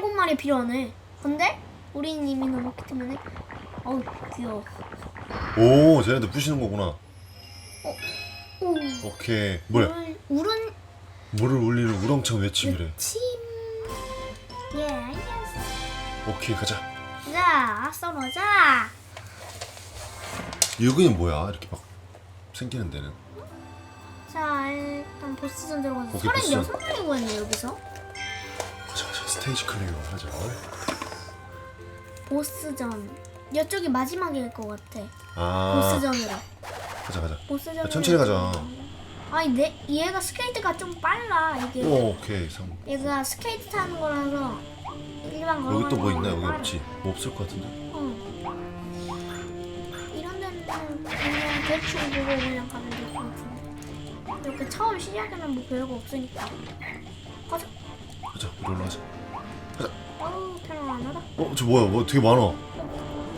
17마리 필요하네. 근데 우리는 이미 넘었기 때문에 어우 귀여워. 오 쟤네들 부시는 거구나 오. 오케이 뭐야 우른 우른 물을 울리는 우렁찬 외침이래 침. 예, 알겠어. 오케이 가자 자, 썰어자. 여기는 뭐야 이렇게 막 생기는 데는 자, 일단 보스전 들어가서 오케이, 보스전. 36마리 구했네 여기서. 가자 가자 스테이지 클리어 하자 보스전. 이쪽이 마지막일 것 같아. 아 보스전으로. 가자 가자 보스전. 야, 천천히 가자 아니 내 얘가 스케이트가 좀 빨라 이게. 오 오케이 상 얘가 스케이트 타는 거라서 일반 걸어. 여기 또 뭐 있나 여기 없지 뭐 없을 것 같은데 어. 이런 데는 그냥 대충 보고 그냥 가면 될 것 같은데. 이렇게 처음 시작에는 뭐 별거 없으니까. 가자. 가자 이리 올라가자 어우 편안하다. 어저 뭐야 뭐 되게 많아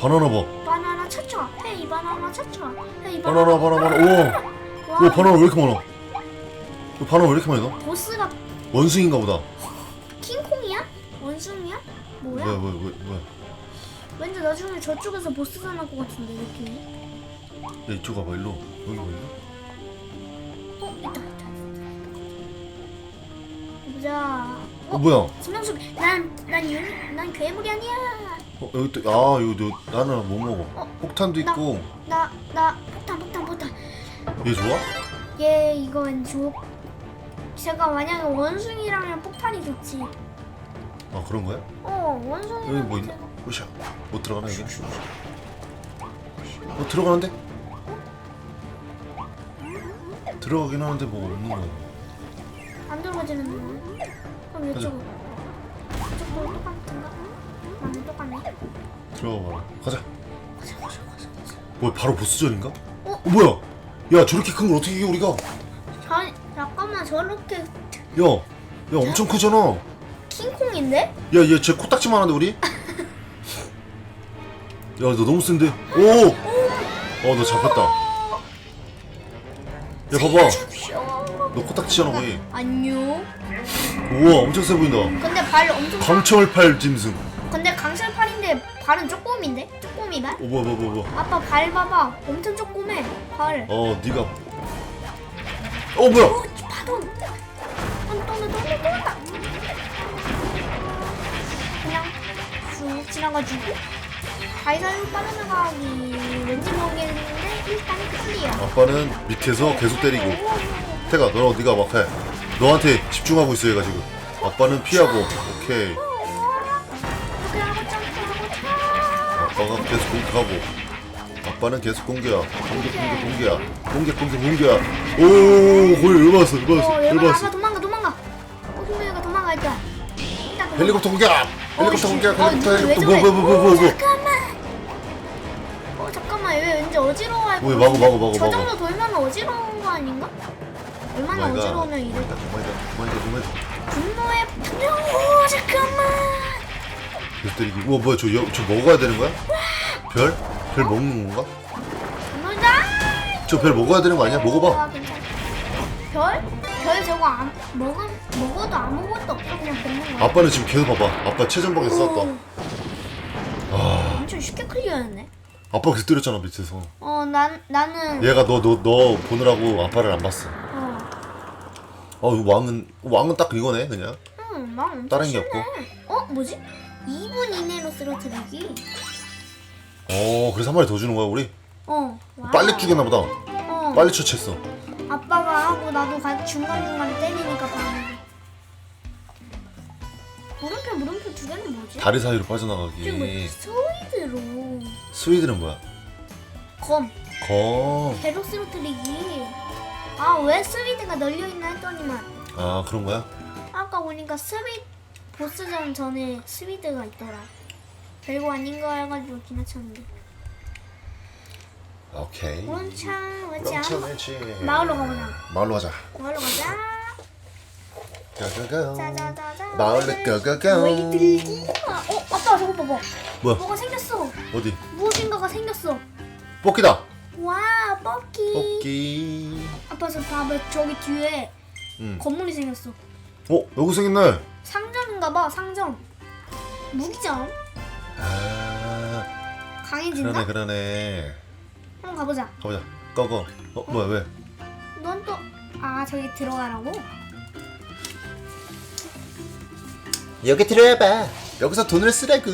바나나 봐 바나나 차차. 헤이 바나나 차차. 헤이 바나나 바나나 바나나 와, 오오 바나나 왜 이렇게 많아 이 바나나 왜 이렇게 많이 나 보스가 원숭인가 보다 킹콩이야? 원숭이야? 뭐야? 뭐야 뭐야 뭐야 뭐야 왠지 나중에 저쪽에서 보스가 날 것 같은데 느낌이. 야 이쪽 와봐 일로 여기 뭐 있나? 어 있다 있다. 보자. 어 뭐야 수명수 난난난 괴물이 아니야. 어 여기 또 아 이거 너 나는 못 먹어 어, 폭탄도 나- 있고 나 나 폭탄 폭탄 폭탄. 얘 좋아? 얘 이거 왠지 좋. 제가 만약에 원숭이라면 폭탄이 좋지. 아 그런 거야? 어 여기 뭐 있나? 제가- 으쌰 못 들어가나 이게? 어 들어가는데? 들어가긴 하는데 뭐 없는 거야 안 들어가지는 거. 그럼. 이쪽으로. 이쪽도 똑같은가? 맞네 똑같네. 들어가 봐라 가자 가자 가자 가자. 가자. 뭐야 바로 보스전인가? 어? 어 뭐야 야 저렇게 큰 걸 어떻게 이겨 우리가 자, 잠깐만 저렇게 야, 야 엄청 크잖아. 킹콩인데? 야, 얘 쟤 코딱지만 하는데 우리? 야, 너 너무 센데. 오, 어, 너 잡혔다. 야, 봐봐. 너 코딱지잖아 거의. 안녕. 우와, 엄청 세 보인다. 근데 발 엄청. 강철팔 짐승. 근데 강철팔인데 발은 쪼꼬미인데? 쪼꼬미 발? 어, 뭐야, 뭐야, 뭐야. 아빠 발 봐봐. 엄청 쪼꼬매. 발. 어, 네가. 어, 뭐야? 오, 또, 또. 그냥 쑥 지나가지고 가이사이로 빠져나가기 왠지 모르겠는데 일단 클리어. 아빠는 밑에서 계속 때리고. 태가, 너 네가 막 해. 너한테 집중하고 있어 얘가 지금. 아빠는 피하고. 오케이. 아빠가 계속 공격하고 아빠는 계속 공격이야 공격 공격 공격이야 공격 공격 공격이야 오 거의 열받았어 어, 열받았어 얘가 아빠 열받았어 도망가 도망가. 어, 소미가 도망가 일단. 일단 도망가. 헬리콥터 공격 헬리콥터 씨. 공격 어, 헬리콥터 왜 헬리콥터 저래? 뭐뭐뭐뭐 어, 뭐 잠깐만. 어 잠깐만 얘 왠지 어지러워할 왜것 막어, 같은데? 막어, 막어, 저. 정도 돌면 어지러운 거 아닌가? 얼마나 어지러우면 이래? 그만이다 그만이다 그만이다 분노의 분노. 오 잠깐만. 계속 때리기 우와 뭐야 저, 여, 저 먹어야 되는 거야? 별? 별 먹는 건가? 분노다. 저 별 먹어야 되는 거 아니야? 먹어봐 아. 별? 별 저거 안 먹은 먹어도 아무것도 없어 그냥 먹는 거야. 아빠는 지금 계속 봐봐 아빠 최전방에 쐈다 오, 아 엄청 쉽게 클리어했네. 아빠가 계속 때렸잖아 밑에서 어, 난 나는 얘가 너 너 너 보느라고 아빠를 안 봤어 어, 왕은 왕은 딱 이거네 그냥 응, 난 엄청 다른 게 쉽네. 없고? 어, 뭐지? 2분 이내로 쓰러뜨리기. 어 그래서 한 마리 더 주는 거야 우리? 어, 와우. 빨리 죽였나 보다 어, 빨리 처치했어 아빠가 하고 나도 같이 중간 중간에 때리니까 반응이. 물음표 물음표 두 개는 뭐지? 다리 사이로 지금 뭐 빠져나가기 스웨이드로 스위드는 뭐야? 검 검. 배로 쓰러뜨리기. 아 왜 스웨이드가 널려 있나 했더니만 아 그런 거야? 아까 보니까 스윗 보스전 전에 스위드가 있더라. 별거 아닌 거 해가지고 지나쳤는데. 오케이. 원창 원창. 마을로 가보자. 마을로 가자. 마을로 가자. 가가가. 짜자자자. 마을로 가가가. 너희 들기. 아, 어 아빠 저거 봐봐. 뭐야? 뭐가 생겼어. 어디? 무엇인가가 생겼어. 뽑기다. 와 뽑기. 뽑기. 아빠 저 봐봐 저기 뒤에 응. 건물이 생겼어. 어 여기 생겼네. 상점인가봐 상점. 무기점 아 강해진다? 그러네 그러네 한번 가보자. 가보자 꺼꺼 어 뭐야 왜 넌 또 아 저기 들어가라고? 여기 들어와봐 여기서 돈을 쓰라고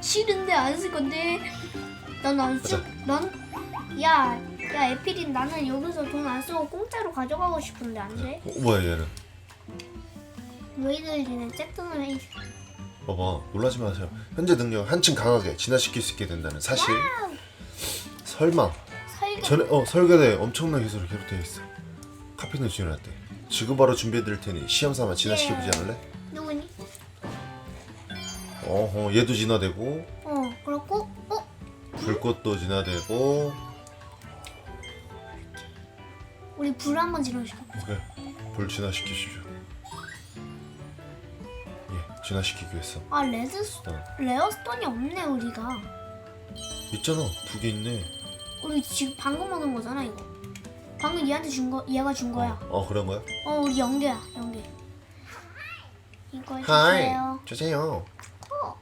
싫은데 안 쓸 건데. 안 쓰. 넌 야, 야 에피린 나는 여기서 돈 안 쓰고 공짜로 가져가고 싶은데 안 돼? 어, 뭐야 얘는 너희들 지는 잭등을 해. 봐봐 놀라지 마세요 현재 능력 한층 강하게 진화시킬 수 있게 된다는 사실 설마 설계. 전에 어 설계대 엄청난 기술을 기록되어 있어 카피는 지원했대 지금 바로 준비해드릴 테니 시험 삼아 진화시켜보지 예. 않을래? 누구니? 어허 얘도 진화되고 어 그렇고 어 불꽃도 진화되고 우리 불 한번 지르시고. 오케이 불 진화시키시죠 예 진화시키기 위해서 아 레드 어. 레어스톤이 없네 우리가. 있잖아 두 개 있네 우리 지금 방금 얻은 거잖아 이거. 방금 얘한테 준 거, 얘가 준 거야. 어 그런 거야? 어 우리 연계야 연계. 이거 주세요. 주세요 어,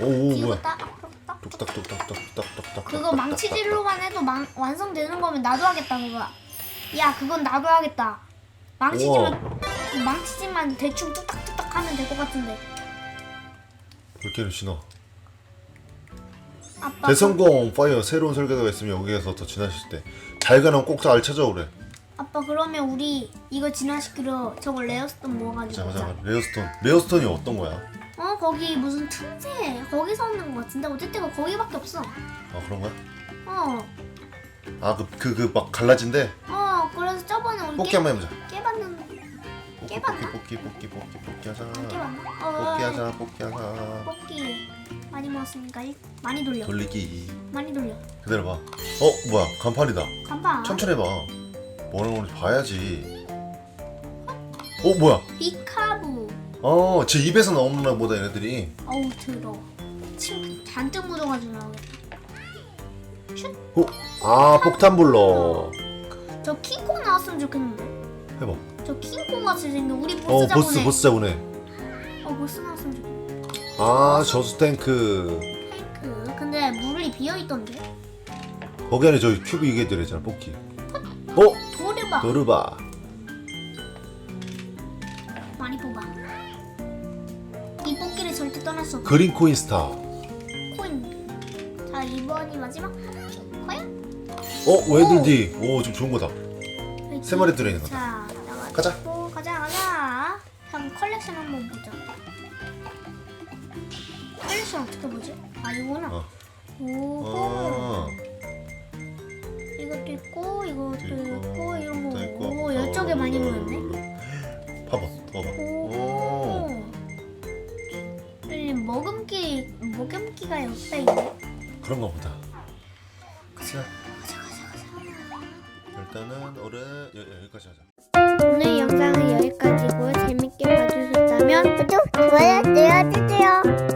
오오 이거 뭐야 딱 앞으로 딱. 뚝딱뚝딱뚝딱뚝딱 그거 망치질로만 해도 망, 완성되는 거면 나도 하겠다 그거. 야 그건 나도 하겠다. 망치질만 망치질만 대충 뚝딱뚝딱 하면 될 것 같은데. 불길을 신어 아빠. 대성공 파이어 새로운 설계도가 있으면 여기에서 더 진화시킬 때잘 가면 꼭잘 찾아오래 아빠 그러면 우리 이거 진화시키러 저거 레어스톤 모아가지고. 잠깐 오자. 잠깐 레어스톤 레어스톤이 어떤 거야? 어 거기 무슨 틈새 거기서 얻는 것 같은데 어쨌든 거기밖에 없어. 아 그런 거야? 어. 아그 그 그 막 갈라진대? 뽑기 깨, 한번 해보자. 깨봤는데. 깨봤나? 뽑기 뽑기 뽑기 뽑기 하자. 안 깨봤나? 어, 뽑기 하자 뽑기 하자. 뽑기. 많이 모았으니까 일- 많이 돌려. 돌리기. 많이 돌려. 기다려봐. 어 뭐야? 간판이다. 간판 천천히 해봐. 뭐라는 건지 봐야지. 어? 뭐야? 비카부. 어 제 입에서 나오나 보다 얘네들이. 어우 더러워 침 잔뜩 묻어가지고 나오겠다. 어? 아 폭탄 불러 저 킹콩 나왔으면 좋겠는데? 해봐. 저 킹콩 같이 생긴 우리 보스 어 잡으네 보스 보스 잡으네 어 보스 나왔으면 좋겠다 아 저수 탱크. 탱크. 근데 물이 비어 있던데? 거기 안에 저 큐브 이게 들어있잖아 뽑기. 어? 도르바. 노르바. 많이 뽑아. 이 뽑기를 절대 떠날 수 없어. 그린 코인 스타. 코인. 자 2번이 마지막? 어? 웨들디. 오 좀 좋은 거다. 세 마리 들어있는 거다 자 나가 가자. 가자 가자. 컬렉션 한번 보자. 컬렉션 어떻게 보지? 아 이거나. 어. 오호 어. 이것도 있고 이것도 있고, 있고 이런 또 있고. 거 오, 열 쪽에 많이 모였네. 봐봐 봐봐. 오. 오. 이 머금기 머금기가 옆에 있네. 그런가 보다 가자 가자 일단은 올해 여, 여기까지 하자 오늘 영상은 여기까지고 재밌게 봐주셨다면 구독, 좋아요 눌러주세요.